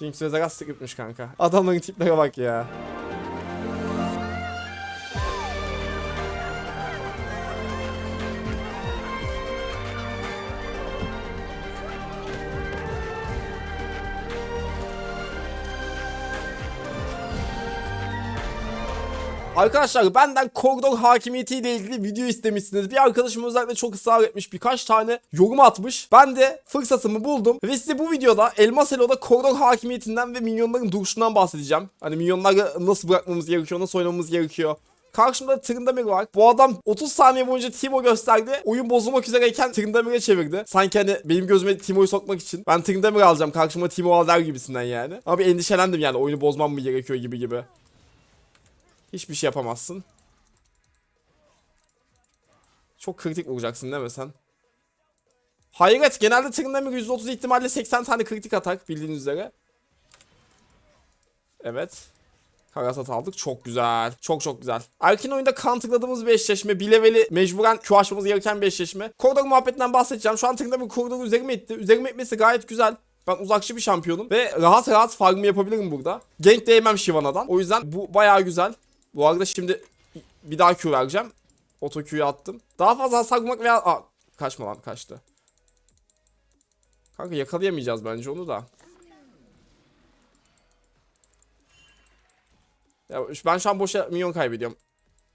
King Zegas scriptmiş kanka. Adamların tiplere bak ya. Arkadaşlar benden koridor hakimiyeti ile ilgili video istemişsiniz. Bir arkadaşım özellikle çok ısrar etmiş. Birkaç tane yorum atmış. Ben de fırsatımı buldum. Ve size bu videoda Elmas Elo'da koridor hakimiyetinden ve minyonların duruşundan bahsedeceğim. Hani minyonları nasıl bırakmamız gerekiyor, nasıl oynamamız gerekiyor. Karşımda Tryndamere var. Bu adam 30 saniye boyunca Timo gösterdi. Oyun bozulmak üzereyken Tryndamere'e çevirdi. Sanki hani benim gözüme Timo'yu sokmak için. Ben Tryndamere alacağım. Karşıma Timo al der gibisinden yani. Ama bir endişelendim yani. Oyunu bozmam mı gerekiyor gibi gibi. Hiçbir şey yapamazsın. Çok kritik vuracaksın değil mi sen? Hayret genelde Tryndamere %30 ihtimalle 80 tane kritik atak bildiğiniz üzere. Evet. Karasat aldık. Çok güzel. Çok çok güzel. Erken oyunda counterladığımız bir eşleşme. Bir leveli mecburen Q açmamız gereken bir eşleşme. Koridor muhabbetinden bahsedeceğim. Şu an Tryndamere koridoru üzerime itti. Üzerime itmesi gayet güzel. Ben uzakçı bir şampiyonum. Ve rahat rahat farmı yapabilirim burada. Gank de yemem Shivana'dan. O yüzden bu bayağı güzel. Bu arada şimdi bir daha Q vereceğim. Oto Q'yu attım. Daha fazla hasar vurmak veya... Aa, kaçma lan kaçtı. Kanka yakalayamayacağız bence onu da. Ya ben şu an boşa milyon kaybediyorum.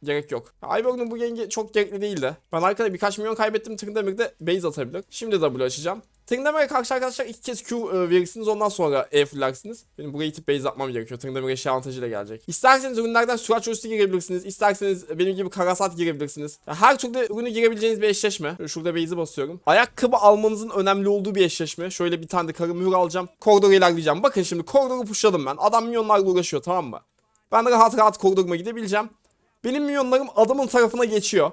Gerek yok. Ivor'un bu gengi çok gerekli değildi. Ben arkada birkaç milyon kaybettim. Tryndamare'de base atabilir. Şimdi W açacağım. Tryndamare'e karşı arkadaşlar iki kez Q e, verirsiniz ondan sonra E fullersiniz. Benim buraya itip base atmam gerekiyor. Tryndamare eşya avantajıyla gelecek. İsterseniz ürünlerden süraç ölçüsü girebilirsiniz. İsterseniz benim gibi karasat girebilirsiniz. Ya her türlü ürünü girebileceğiniz bir eşleşme. Şurada base'i basıyorum. Ayakkabı almanızın önemli olduğu bir eşleşme. Şöyle bir tane de karı mühür alacağım. Koridoru ilerleyeceğim. Bakın şimdi koridoru pushladım ben. Adam milyonlarla uğraşıyor tamam mı? Ben de rahat rahat koridoruma gidebileceğim. Benim milyonlarım adamın tarafına geçiyor.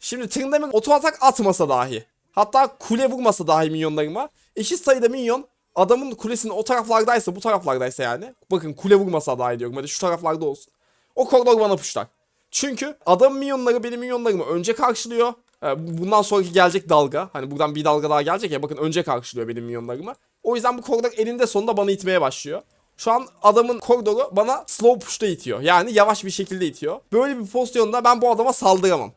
Şimdi Tryndamere oto atak atmasa dahi. Hatta kule vurmasa dahi minyonlarıma. Eşit sayıda minyon adamın kulesinin o taraflardaysa bu taraflardaysa yani. Bakın kule vurmasa dahi diyorum. Hadi şu taraflarda olsun. O koridor bana puşlar. Çünkü adamın minyonları benim minyonlarımı önce karşılıyor. Ee, Bundan sonraki gelecek dalga. Hani buradan bir dalga daha gelecek ya. Bakın önce karşılıyor benim minyonlarımı. O yüzden bu koridor elinde sonunda bana itmeye başlıyor. Şu an adamın koridoru bana slow push'ta itiyor. Yani yavaş bir şekilde itiyor. Böyle bir pozisyonda ben bu adama saldıramam.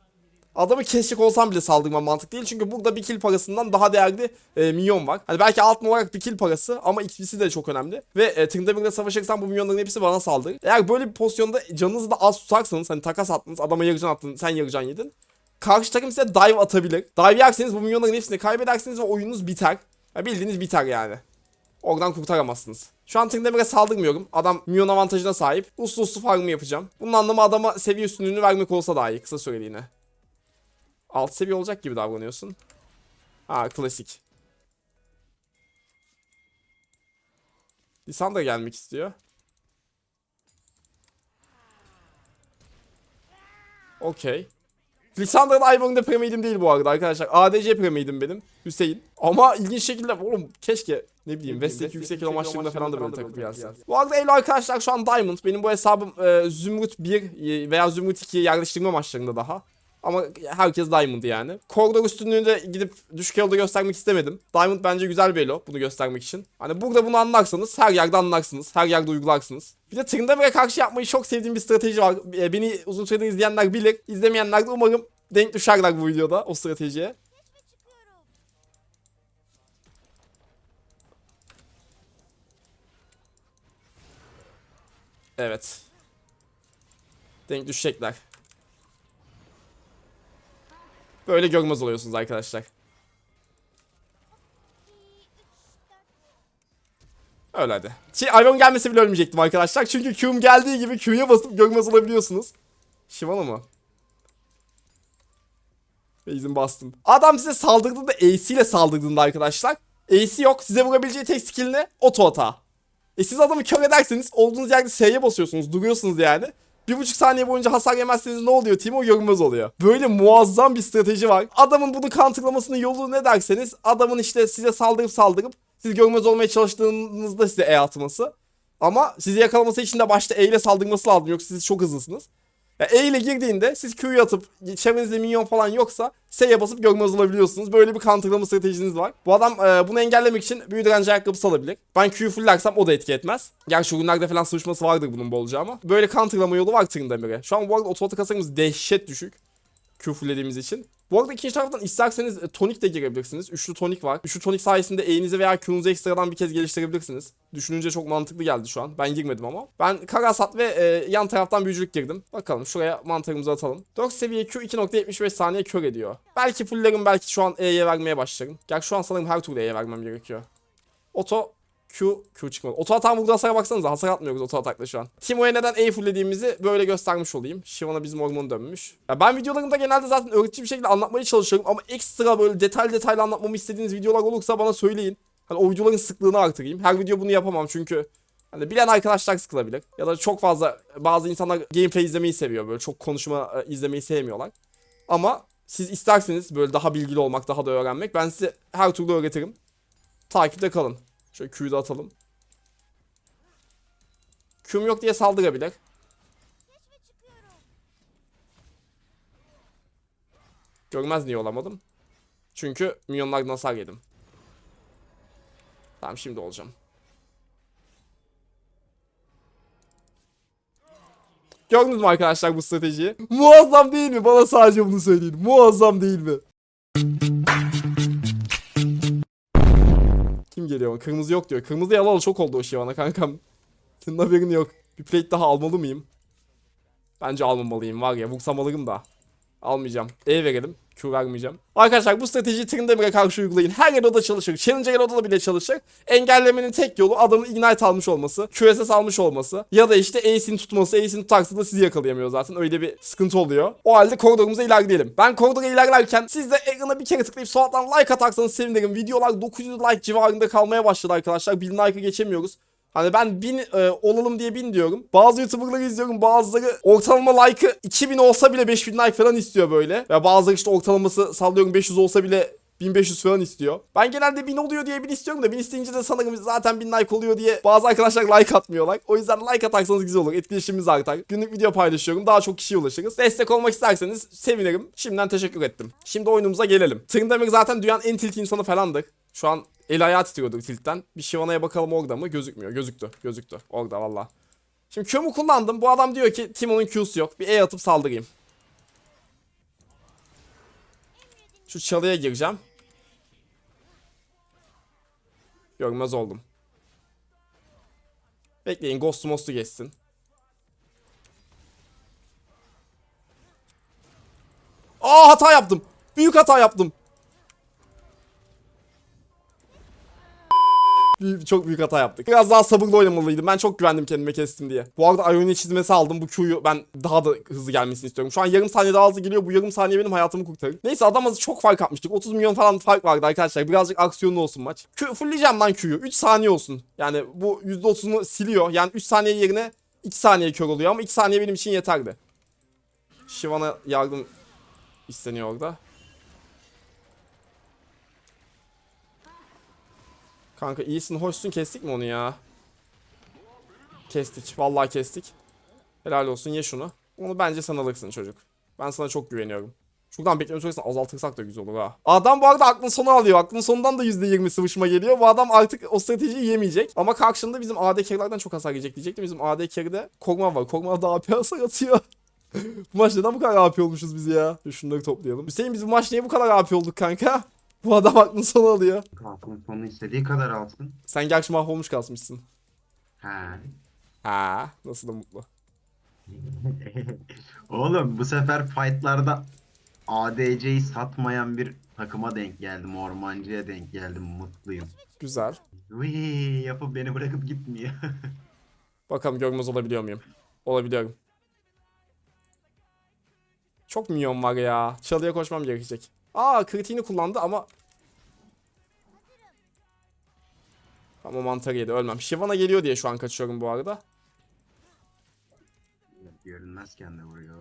Adamı kesecek olsam bile saldırmam mantık değil. Çünkü burada bir kill parasından daha değerli e, minyon var. Hani belki altın olarak bir kill parası ama XP'si de çok önemli. Ve e, Tryndamere'le savaşırsan bu minyonların hepsi bana saldırır. Eğer böyle bir pozisyonda canınızı da az tutarsanız hani takas attınız adama yarıcan attın sen yarıcan yedin. Karşı takım size dive atabilir. Dive yerseniz bu minyonların hepsini kaybedersiniz ve oyununuz biter. Ya bildiğiniz biter yani. Oradan kurtaramazsınız. Şu an Tryndamare'e saldırmıyorum. Adam milyon avantajına sahip. Uslu uslu farmı yapacağım. Bunun anlamı adama seviye üstünlüğünü vermek olsa daha iyi kısa süreliğine. Alt seviye olacak gibi davranıyorsun. Ha klasik. Lisandra gelmek istiyor. Okey. Lissandra'da Ivor'un premium değil bu arada arkadaşlar. ADC premium benim. Hüseyin. Ama ilginç şekilde oğlum keşke ne bileyim West'teki yüksek elo maçlarında falan da böyle takıp gelsin. Bu arada Elo arkadaşlar şu an Diamond. Benim bu hesabım e, Zümrüt 1 e, veya Zümrüt 2'ye yerleştirme maçlarında daha. Ama herkes Diamond yani. Koridor üstünlüğünü gidip düşük elo'da göstermek istemedim. Diamond bence güzel bir elo bunu göstermek için. Hani burada bunu anlarsanız her yerde anlarsınız. Her yerde uygularsınız. Bir de Tryndamere'e karşı yapmayı çok sevdiğim bir strateji var. E, Beni uzun süredir izleyenler bilir. İzlemeyenler de umarım denk düşerler bu videoda o stratejiye. Evet. Denk düşecekler. Böyle görmez oluyorsunuz arkadaşlar. Öyle hadi. Şey, Iron gelmese bile ölmeyecektim arkadaşlar. Çünkü Q'um geldiği gibi Q'ya basıp görmez olabiliyorsunuz. Shivana mı? Base'in bastım. Adam size saldırdığında AC ile saldırdığında arkadaşlar. AC yok. Size vurabileceği tek skill ne? Oto hata. E siz adamı kör ederseniz olduğunuz yerde S'ye basıyorsunuz. Duruyorsunuz yani. Bir buçuk saniye boyunca hasar yemezseniz ne oluyor? Timo görünmez oluyor. Böyle muazzam bir strateji var. Adamın bunu counterlamasının yolu ne derseniz adamın işte size saldırıp saldırıp siz görmez olmaya çalıştığınızda size E atması. Ama sizi yakalaması için de başta E ile saldırması lazım. Yoksa siz çok hızlısınız. Ya E ile girdiğinde siz Q'yu atıp çevrenizde minyon falan yoksa S'ye basıp görmez olabiliyorsunuz. Böyle bir counterlama stratejiniz var. Bu adam e, bunu engellemek için büyü direnci ayakkabısı alabilir. Ben Q'yu fulllersem o da etki etmez. Gerçi ürünlerde falan sıvışması vardır bunun bolca ama. Böyle counterlama yolu var Trindamir'e. Şu an bu arada otomatik hasarımız dehşet düşük. Q fulllediğimiz için. Bu arada ikinci taraftan isterseniz e, tonik de girebilirsiniz. Üçlü tonik var. Üçlü tonik sayesinde E'nizi veya Q'nuzu ekstradan bir kez geliştirebilirsiniz. Düşününce çok mantıklı geldi şu an. Ben girmedim ama. Ben Karasat ve e, yan taraftan büyücülük girdim. Bakalım şuraya mantarımızı atalım. 4 seviye Q 2.75 saniye kör ediyor. Belki fulllerim belki şu an E'ye vermeye başlarım. Gerçi şu an sanırım her türlü E'ye vermem gerekiyor. Oto Q, Q çıkmadı. Oto atan vurdu hasara baksanıza. Hasar atmıyoruz oto atakla şu an. Timo'ya neden E fulllediğimizi böyle göstermiş olayım. Shyvana bizim hormonu dönmüş. Ya ben videolarımda genelde zaten öğretici bir şekilde anlatmaya çalışıyorum. Ama ekstra böyle detaylı detaylı anlatmamı istediğiniz videolar olursa bana söyleyin. Hani o videoların sıklığını artırayım. Her video bunu yapamam çünkü Hani bilen arkadaşlar sıkılabilir. Ya da çok fazla bazı insanlar gameplay izlemeyi seviyor. Böyle çok konuşma e, izlemeyi sevmiyorlar. Ama siz isterseniz böyle daha bilgili olmak, daha da öğrenmek ben size her türlü öğretirim. Takipte kalın. Şöyle Q'yu da atalım. Q'm yok diye saldırabilir. Görmez niye olamadım. Çünkü milyonlardan hasar yedim. Tamam şimdi olacağım. Gördünüz mü arkadaşlar bu stratejiyi? Muazzam değil mi? Bana sadece bunu söyleyin. Muazzam değil mi? Kim geliyor? Kırmızı yok diyor. Kırmızı yalalı çok oldu o Şivana kankam. Senin haberin yok. Bir plate daha almalı mıyım? Bence almamalıyım var ya. Vursam alırım da. Almayacağım. E verelim. Q vermeyeceğim. Arkadaşlar bu stratejiyi Trindamir'e karşı uygulayın. Her yerde da çalışır. Challenger odada bile çalışır. Engellemenin tek yolu adamın Ignite almış olması, QSS almış olması ya da işte Ace'ini tutması. Ace'ini tutarsa da sizi yakalayamıyor zaten. Öyle bir sıkıntı oluyor. O halde koridorumuza ilerleyelim. Ben koridora ilerlerken siz de ekrana bir kere tıklayıp sol alttan like atarsanız sevinirim. Videolar 900 like civarında kalmaya başladı arkadaşlar. 1000 like'ı geçemiyoruz. Hani ben 1000 e, olalım diye 1000 diyorum. Bazı YouTuber'ları izliyorum. Bazıları ortalama like'ı 2000 olsa bile 5000 like falan istiyor böyle. Ya bazıları işte ortalaması sallıyorum 500 olsa bile 1500 falan istiyor. Ben genelde 1000 oluyor diye 1000 istiyorum da 1000 isteyince de sanırım zaten 1000 like oluyor diye bazı arkadaşlar like atmıyorlar. O yüzden like atarsanız güzel olur. Etkileşimimiz artar. Günlük video paylaşıyorum. Daha çok kişiye ulaşırız. Destek olmak isterseniz sevinirim. Şimdiden teşekkür ettim. Şimdi oyunumuza gelelim. Trindamir zaten dünyanın en tilt insanı falandır. Şu an el ayağı titriyordur tiltten. Bir Shivana'ya bakalım orada mı? Gözükmüyor. Gözüktü. Gözüktü. Orada valla. Şimdi Q'mu kullandım. Bu adam diyor ki Timo'nun Q'su yok. Bir E atıp saldırayım. Şu çalıya gireceğim. Görmez oldum. Bekleyin Ghost'u Most'u geçsin. Aa hata yaptım. Büyük hata yaptım. Çok büyük hata yaptık. Biraz daha sabırlı oynamalıydım. Ben çok güvendim kendime kestim diye. Bu arada Ionic çizmesi aldım. Bu Q'yu ben daha da hızlı gelmesini istiyorum. Şu an yarım saniye daha hızlı geliyor. Bu yarım saniye benim hayatımı kurtarır. Neyse adam azı çok fark atmıştık. 30 milyon falan fark vardı arkadaşlar. Birazcık aksiyonlu olsun maç. Q fullleyeceğim lan Q'yu. 3 saniye olsun. Yani bu %30'unu siliyor. Yani 3 saniye yerine 2 saniye kör oluyor ama 2 saniye benim için yeterdi. Shivan'a yardım isteniyor orada. Kanka iyisin hoşsun kestik mi onu ya? Kestik. Vallahi kestik. Helal olsun ye şunu. Onu bence sen alırsın çocuk. Ben sana çok güveniyorum. Şuradan bekleme süresini azaltırsak da güzel olur ha. Adam bu arada aklın sonu alıyor. Aklın sonundan da %20 sıvışma geliyor. Bu adam artık o stratejiyi yemeyecek. Ama karşında bizim AD carry'lerden çok hasar yiyecek diyecektim. Bizim AD carry'de Kog'Maw var. Kog'Maw da AP hasar atıyor. bu maç neden bu kadar AP olmuşuz biz ya? Şunları toplayalım. Hüseyin biz bu maç niye bu kadar AP olduk kanka? Bu adam aklın sonu alıyor. Kalkın sonu istediği kadar alsın. Sen gerçi mahvolmuş kalmışsın. Ha. Ha, nasıl da mutlu. Oğlum bu sefer fightlarda ADC'yi satmayan bir takıma denk geldim. Ormancıya denk geldim. Mutluyum. Güzel. Vii yapıp beni bırakıp gitmiyor. Bakalım görmez olabiliyor muyum? Olabiliyorum. Çok minyon var ya. Çalıya koşmam gerekecek. Aa kritiğini kullandı ama... Ama mantarı yedi ölmem. Shyvana geliyor diye şu an kaçıyorum bu arada. Görünmezken de vuruyor.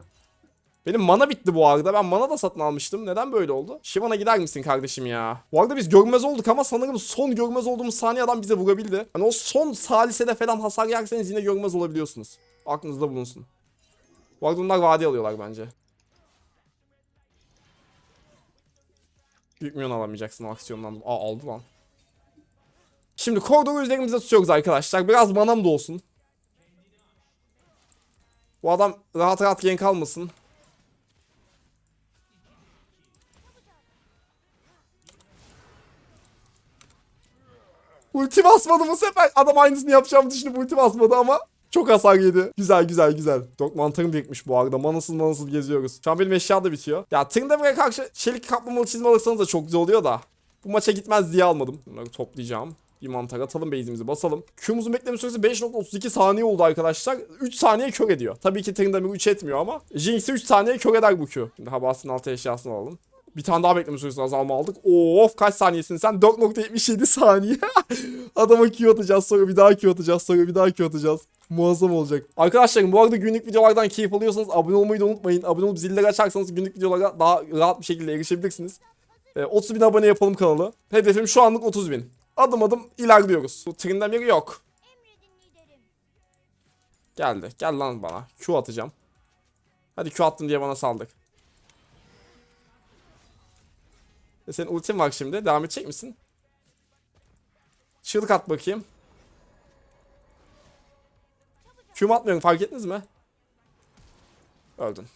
Benim mana bitti bu arada. Ben mana da satın almıştım. Neden böyle oldu? Shyvana gider misin kardeşim ya? Bu arada biz görmez olduk ama sanırım son görmez olduğumuz saniye adam bize vurabildi. Hani o son salisede falan hasar yerseniz yine görmez olabiliyorsunuz. Aklınızda bulunsun. Bu arada bunlar vade alıyorlar bence. Büyük milyon alamayacaksın aksiyondan. Aa aldı lan. Şimdi koridoru üzerimize tutuyoruz arkadaşlar. Biraz manam da olsun. Bu adam rahat rahat gank almasın. Ulti basmadı bu sefer. Adam aynısını yapacağımı düşünüp ulti basmadı ama çok hasar yedi. Güzel güzel güzel. Dok mantarım birikmiş bu arada. Manasız manasız geziyoruz. Şu an benim eşya da bitiyor. Ya Trindamer'e karşı çelik kaplamalı çizme alırsanız da çok güzel oluyor da. Bu maça gitmez diye almadım. Bunları toplayacağım. Bir mantar atalım base'imizi basalım. Q'muzun bekleme süresi 5.32 saniye oldu arkadaşlar. 3 saniye kör ediyor. Tabii ki Trindamer 3 etmiyor ama Jinx'i 3 saniye kör eder bu Q. Şimdi Habas'ın altı eşyasını alalım. Bir tane daha bekleme süresi azalma aldık. Of kaç saniyesin sen? 4.77 saniye. Adama Q atacağız sonra bir daha Q atacağız sonra bir daha Q atacağız. Muazzam olacak. Arkadaşlarım bu arada günlük videolardan keyif alıyorsanız abone olmayı da unutmayın. Abone olup zilleri açarsanız günlük videolara daha rahat bir şekilde erişebilirsiniz. Ee, 30 bin abone yapalım kanalı. Hedefim şu anlık 30 bin. Adım adım ilerliyoruz. Bu Trindamer yok. Geldi. Gel lan bana. Q atacağım. Hadi Q attın diye bana saldık. E senin ultin var şimdi. Devam edecek misin? Çığlık at bakayım. Q'mu atmıyorum fark ettiniz mi? Öldün.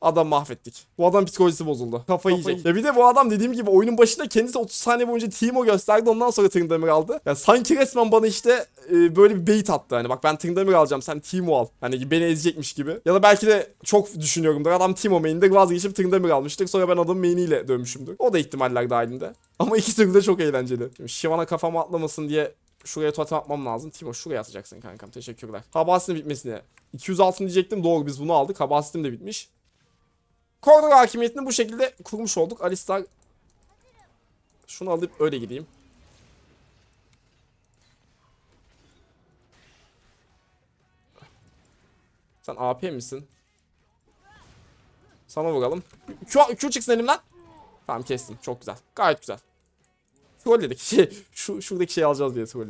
Adam mahvettik. Bu adam psikolojisi bozuldu. Kafayı yiyecek. Ya bir de bu adam dediğim gibi oyunun başında kendisi 30 saniye boyunca Teemo gösterdi. Ondan sonra Trindamer aldı. Ya sanki resmen bana işte e, böyle bir bait attı. Hani bak ben Trindamer alacağım sen Teemo al. Hani beni ezecekmiş gibi. Ya da belki de çok düşünüyorumdur. Adam Teemo main'de vazgeçip Trindamer almıştır. Sonra ben adamın main'iyle dönmüşümdür. O da ihtimaller dahilinde. Ama iki türlü de çok eğlenceli. Şimdi Shyvana kafama atlamasın diye Şuraya totem atmam lazım. Timo şuraya atacaksın kankam. Teşekkürler. Habasitin bitmesine. 206 diyecektim. Doğru biz bunu aldık. Habasitim de bitmiş. Korner hakimiyetini bu şekilde kurmuş olduk. Alistar şunu alıp öyle gideyim. Sen AP misin? Sana vuralım. Q, Q çıksın elimden. Tamam kestim. Çok güzel. Gayet güzel. Troll dedik. Şey, şu, şuradaki şeyi alacağız diye troll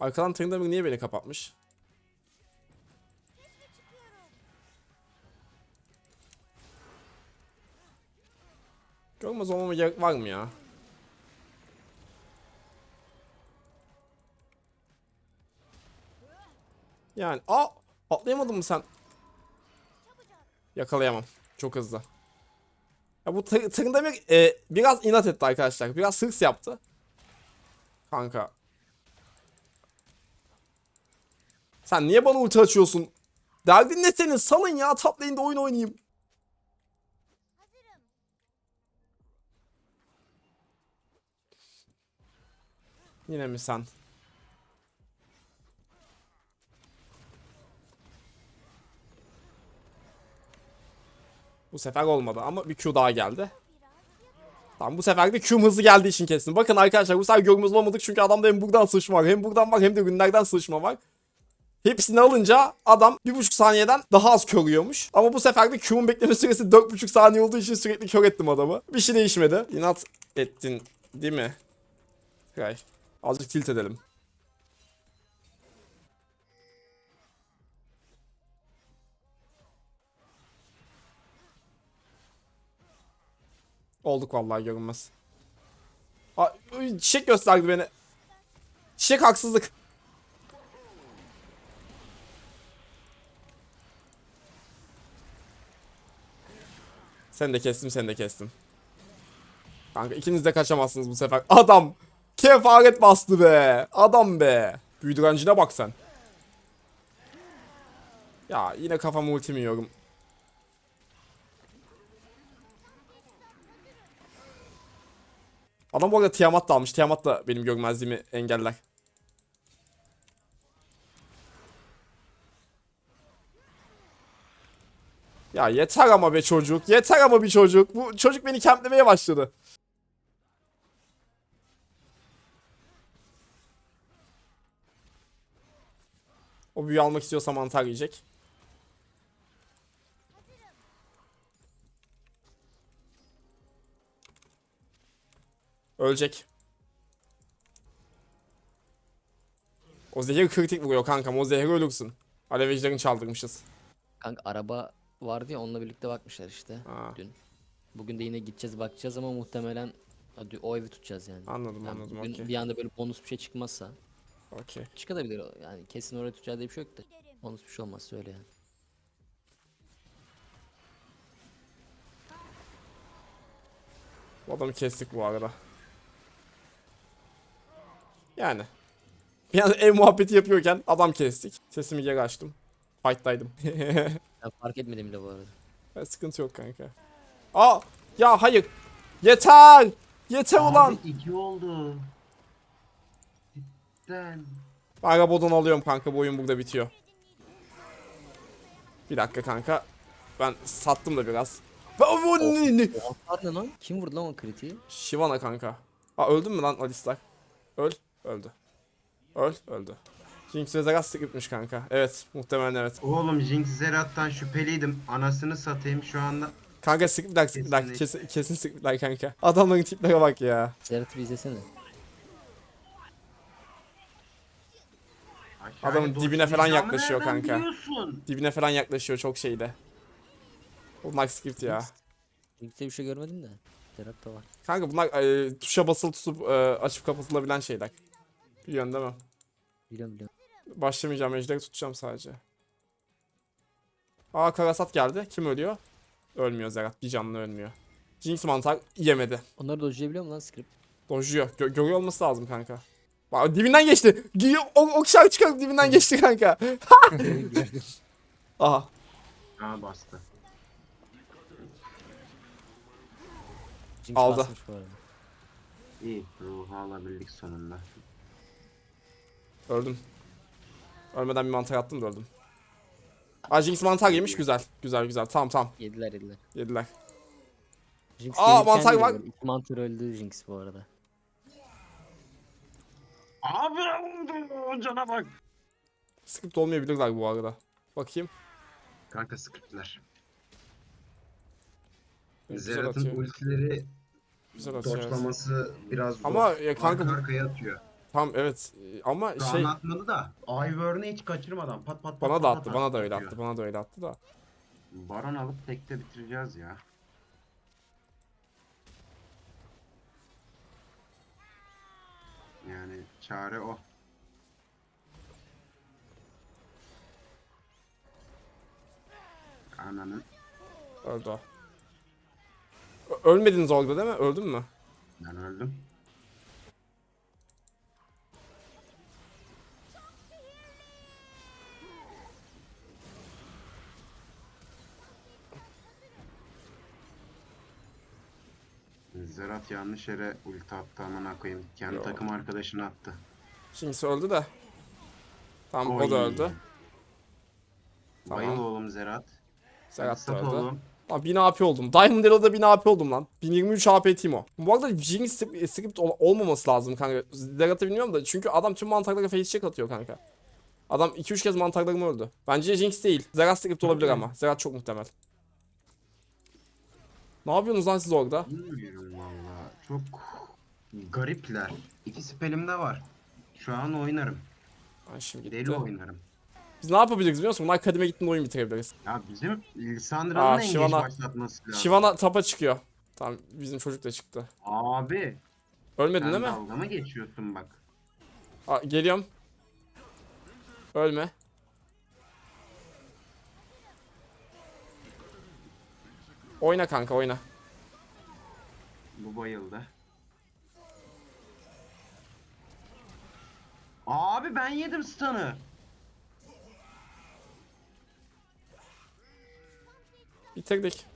Arkadan Trindamer niye beni kapatmış? Görmez olmama gerek var mı ya? Yani aa atlayamadın mı sen? Yakalayamam. Çok hızlı. Ya bu tır, Trindamer e, biraz inat etti arkadaşlar. Biraz hırs yaptı. Kanka Sen niye bana ulti açıyorsun? Derdin ne senin? Salın ya top lane'de oyun oynayayım. Yine mi sen? Bu sefer olmadı ama bir Q daha geldi. Tamam bu sefer de Q'm hızlı geldiği için kesin. Bakın arkadaşlar bu sefer görmüz olmadık çünkü adamda hem buradan sıçma var hem buradan var hem de günlerden sıçma var. Hepsini alınca adam 1.5 saniyeden daha az körüyormuş. Ama bu sefer de Q'un bekleme süresi 4.5 saniye olduğu için sürekli kör ettim adamı. Bir şey değişmedi. İnat ettin değil mi? Kray. Azıcık tilt edelim. Olduk vallahi görünmez. Aa, çiçek gösterdi beni. Çiçek haksızlık. Sen de kestim sen de kestim. Kanka ikiniz de kaçamazsınız bu sefer. Adam kefaret bastı be. Adam be. Büyü direncine bak sen. Ya yine kafamı yiyorum. Adam bu arada Tiamat da almış. Tiamat da benim görmezliğimi engeller. Ya yeter ama be çocuk. Yeter ama bir çocuk. Bu çocuk beni kemplemeye başladı. O büyü almak istiyorsa mantar yiyecek. Ölecek. O zehir kritik vuruyor kankam. O zehir ölürsün. Alevecilerini çaldırmışız. Kanka araba vardı ya onunla birlikte bakmışlar işte Ha. dün. Bugün de yine gideceğiz bakacağız ama muhtemelen hadi o evi tutacağız yani. Anladım Yani anladım bugün okey. bir anda böyle bonus bir şey çıkmazsa Okey. çıkabilir yani kesin oraya tutacağı diye bir şey yok da bonus bir şey olmaz söyle yani. Bu adamı kestik bu arada. Yani. Bir anda ev muhabbeti yapıyorken adam kestik. Sesimi geri açtım. Fight'taydım. Ben fark etmedim bile bu arada. Ben sıkıntı yok kanka. Aa! Ya hayır. Yeter! Yeter ulan! Abi iki oldu. Cidden. Ben Rabodon alıyorum kanka. Bu oyun burada bitiyor. Bir dakika kanka. Ben sattım da biraz. Ve o bu ne- ne- O hasar ne lan? Kim vurdu lan o kritiği? Shyvana kanka. Aa öldün mü lan Alistar? Öl. Öldü. Öl. Öldü. Jinx ve Zeras gitmiş kanka. Evet. Muhtemelen evet. Oğlum Jinx Zerat'tan şüpheliydim. Anasını satayım şu anda. Kanka sıkıntı Kesinlikle. kesin, kesin sıkıntı kanka. Adamların tiplere bak ya. Zerat'ı bir izlesene. Aşağıya Adamın dibine falan yaklaşıyor kanka. biliyorsun? Dibine falan yaklaşıyor çok şeyde. Bunlar script ya. Jinx'te bir şey görmedim de. Zerat da var. Kanka bunlar e, tuşa basılı tutup e, açıp kapatılabilen şeyler. Biliyorsun değil mi? Biliyorum biliyorum. Başlamayacağım ejderi tutacağım sadece. Aa Karasat geldi. Kim ölüyor? Ölmüyor Zerat. Bir canlı ölmüyor. Jinx mantar yemedi. Onları dojlayabiliyor mu lan script? Dojuyor. Gö görüyor olması lazım kanka. Bak dibinden geçti. O, o şarkı çıkarıp dibinden geçti kanka. Aha. Aa bastı. Jinx Aldı. İyi ruhu alabildik sonunda. Öldüm. Ölmeden bir mantar attım da öldüm. Aa Jinx mantar yemiş güzel. Güzel güzel. Tamam tamam. Yediler yediler. Yediler. Jinx Aa, gelirken mantar bile var. böyle İki mantar öldü Jinx bu arada. Abi cana bak. Script olmayabilirler bu arada. Bakayım. Kanka scriptler. Güzel Zerat'ın atıyor. ultileri Güzel atıyor. evet. doşlaması biraz zor. Ama ya kanka Arka arkaya atıyor. Tamam evet. Ee, Ama Şu şey atmadı da Ivern'ı hiç kaçırmadan pat pat pat bana pat da pat attı. Bana da öyle atıyor. attı. Bana da öyle attı da. Baron alıp tekte bitireceğiz ya. Yani çare o. Ananı. Öldü o. Ö- Ölmediniz orada değil mi? Öldün mü? Ben öldüm. Zerat yanlış yere ulti attı amına koyayım. Kendi Yo. takım arkadaşını attı. Jinx öldü de. Tamam o da Oy. öldü. Tamam. Bayıl oğlum Zerat. Serhat da Sat öldü. oğlum. Lan 1000 AP oldum. Diamond Arrow'da 1000 AP oldum lan. 1023 AP Timo. Bu arada Jinx script- script ol- olmaması lazım kanka. Zerat'ı bilmiyorum da çünkü adam tüm mantarlara face check atıyor kanka. Adam 2-3 kez mantarlarımı öldü. Bence Jinx değil. Zerat script olabilir ama. Zerat çok muhtemel. Ne yapıyorsunuz lan siz orada? Bilmiyorum. Çok garipler. İki spelimde var. Şu an oynarım. Ay şimdi gitti. Deli oynarım. Biz ne yapabiliriz biliyor musun? Bunlar kadime gittiğinde oyun bitirebiliriz. Ya bizim Lissandra'nın en geç başlatması lazım. Şivana tapa çıkıyor. Tamam bizim çocuk da çıktı. Abi. Ölmedin değil mi? dalga mı geçiyorsun bak. Aa, geliyorum. Ölme. Oyna kanka oyna. Bu bayıldı. Abi ben yedim stun'ı. Bitirdik.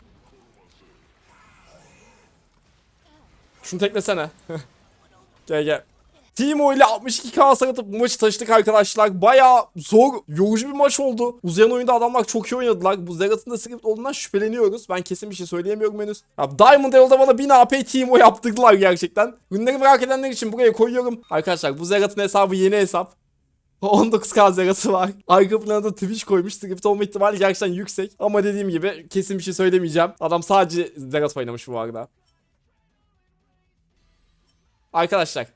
Şunu teklesene. gel gel. Timo ile 62k hasar atıp bu maçı taşıdık arkadaşlar. Baya zor, yorucu bir maç oldu. Uzayan oyunda adamlar çok iyi oynadılar. Bu Zerat'ın da script olduğundan şüpheleniyoruz. Ben kesin bir şey söyleyemiyorum henüz. Ya Diamond Arrow'da bana 1000 AP Timo yaptırdılar gerçekten. Günleri merak edenler için buraya koyuyorum. Arkadaşlar bu Zerat'ın hesabı yeni hesap. 19k zeratı var. Arka plana da Twitch koymuş. Script olma ihtimali gerçekten yüksek. Ama dediğim gibi kesin bir şey söylemeyeceğim. Adam sadece zerat oynamış bu arada. Arkadaşlar.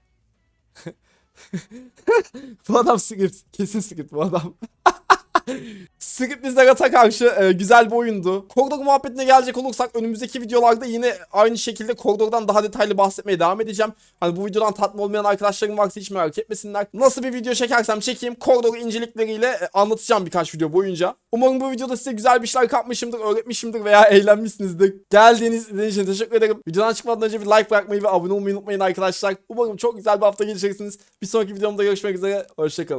Bu adam script. Kesin script bu adam. Script Zagat'a karşı e, güzel bir oyundu. Koridor muhabbetine gelecek olursak önümüzdeki videolarda yine aynı şekilde koridordan daha detaylı bahsetmeye devam edeceğim. Hani bu videodan tatmin olmayan arkadaşlarım varsa hiç merak etmesinler. Nasıl bir video çekersem çekeyim koridor incelikleriyle e, anlatacağım birkaç video boyunca. Umarım bu videoda size güzel bir şeyler kapmışımdır, öğretmişimdir veya eğlenmişsinizdir. Geldiğiniz için teşekkür ederim. Videodan çıkmadan önce bir like bırakmayı ve abone olmayı unutmayın arkadaşlar. Umarım çok güzel bir hafta geçireceksiniz. Bir sonraki videomda görüşmek üzere. Hoşçakalın.